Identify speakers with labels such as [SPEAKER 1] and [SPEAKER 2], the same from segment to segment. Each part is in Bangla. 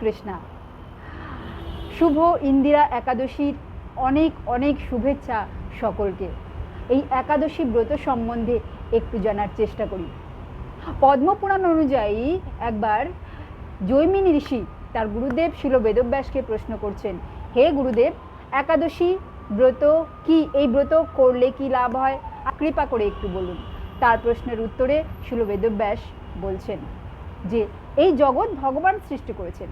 [SPEAKER 1] কৃষ্ণা। শুভ ইন্দিরা একাদশীর অনেক অনেক শুভেচ্ছা সকলকে। এই একাদশী ব্রত সম্বন্ধে একটু জানার চেষ্টা করি। পদ্মপুরাণ অনুযায়ী একবার জৈমিনী ঋষি তার গুরুদেব শিল বেদব্যাসকে প্রশ্ন করছেন, হে গুরুদেব, একাদশী ব্রত কি? এই ব্রত করলে কি লাভ হয়? কৃপা করে একটু বলুন। তার প্রশ্নের উত্তরে শিল বেদব্যাস বলছেন যে এই জগৎ ভগবান সৃষ্টি করেছেন।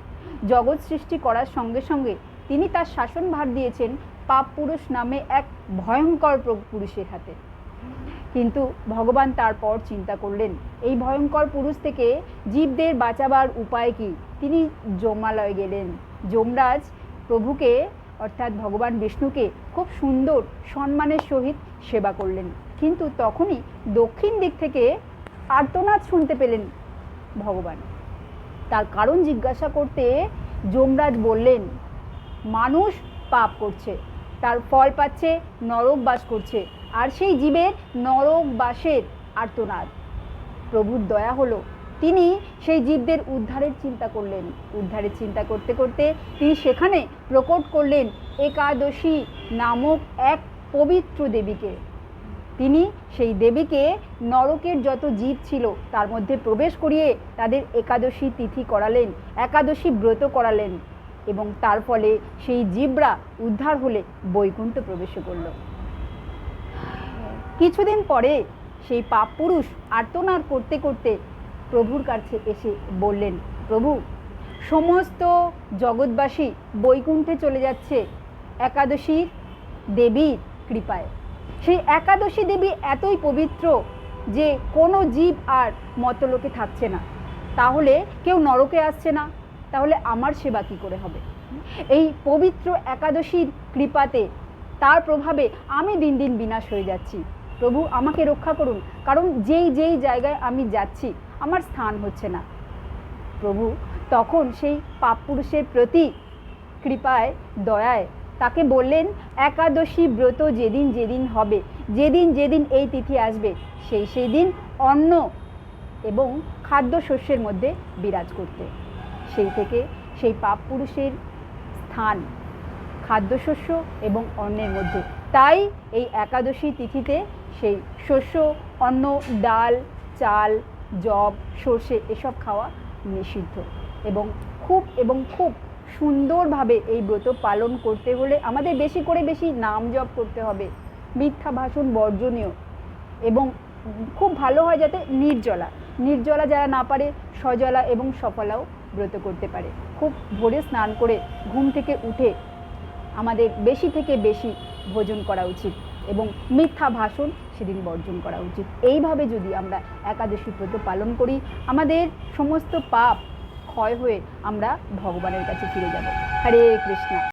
[SPEAKER 1] জগৎ সৃষ্টি করার সঙ্গে সঙ্গে তিনি তার শাসন ভার দিয়েছেন পাপ পুরুষ নামে এক ভয়ঙ্কর প্র- পুরুষের হাতে। কিন্তু ভগবান তারপর চিন্তা করলেন, এই ভয়ঙ্কর পুরুষ থেকে জীবদের বাঁচাবার উপায় কি? তিনি যমালয় গেলেন। যমরাজ প্রভুকে, অর্থাৎ ভগবান বিষ্ণুকে খুব সুন্দর সম্মানের সহিত সেবা করলেন। কিন্তু তখনই দক্ষিণ দিক থেকে আর্তনাদ শুনতে পেলেন ভগবান। তার কারণ জিজ্ঞাসা করতে যমরাজ বললেন, মানুষ পাপ করছে, তার ফল পাচ্ছে, নরক বাস করছে, আর সেই জীবের নরক বাসের আর্তনাদ। প্রভুর দয়া হলো। তিনি সেই জীবদের উদ্ধারের চিন্তা করলেন। উদ্ধারের চিন্তা করতে করতে তিনি সেখানে প্রকট করলেন একাদশী নামক এক পবিত্র দেবীকে। তিনি সেই দেবীকে নরকের যত জীব ছিল তার মধ্যে প্রবেশ করিয়ে তাদের একাদশী তিথি করালেন, একাদশী ব্রত করালেন এবং তার ফলে সেই জীবরা উদ্ধার হলে বৈকুণ্ঠ প্রবেশ করল কিছুদিন পরে সেই পাপ পুরুষ আর্তনাদ করতে করতে প্রভুর কাছে এসে বললেন, প্রভু, সমস্ত জগৎবাসী বৈকুণ্ঠে চলে যাচ্ছে, একাদশীর দেবীর কৃপায়। সেই একাদশী দেবী এতই পবিত্র যে কোনো জীব আর মতলোকে থাকছে না। তাহলে কেউ নরকে আসছে না। তাহলে আমার সেবা কী করে হবে? এই পবিত্র একাদশীর কৃপাতে তার প্রভাবে আমি দিন দিন বিনাশ হয়ে যাচ্ছি। প্রভু, আমাকে রক্ষা করুন। কারণ যেই যেই জায়গায় আমি যাচ্ছি, আমার স্থান হচ্ছে না। প্রভু, তখন সেই পাপ পুরুষের প্রতি কৃপায়, দয়ায় তাকে বললেন, একাদশী ব্রত যেদিন যেদিন হবে, যেদিন যেদিন এই তিথি আসবে, সেই সেই দিন অন্ন এবং খাদ্যশস্যের মধ্যে বিরাজ করতে। সেই থেকে সেই পাপ পুরুষের স্থান, খাদ্যশস্য এবং অন্নের মধ্যে। তাই এই একাদশী তিথিতে সেই শস্য, অন্ন, ডাল, চাল জব সর্ষে এসব খাওয়া নিষিদ্ধ এবং খুব এবং খুব সুন্দরভাবে এই ব্রত পালন করতে হলে আমাদের বেশি করে বেশি নাম জপ করতে হবে, মিথ্যা ভাষণ বর্জনীয় এবং খুব ভালো হয় যাতে নির্জলা নির্জলা যারা না পারে সজলা এবং সফলাও ব্রত করতে পারে। খুব ভোরে স্নান করে ঘুম থেকে উঠে আমাদের বেশি থেকে বেশি ভোজন করা উচিত এবং মিথ্যা ভাষণ সেদিন বর্জন করা উচিত। এইভাবে যদি আমরা একাদশী ব্রত পালন করি, আমাদের সমস্ত পাপ ক্ষয় হয়ে আমরা ভগবানের কাছে ফিরে যাব। হরে কৃষ্ণ।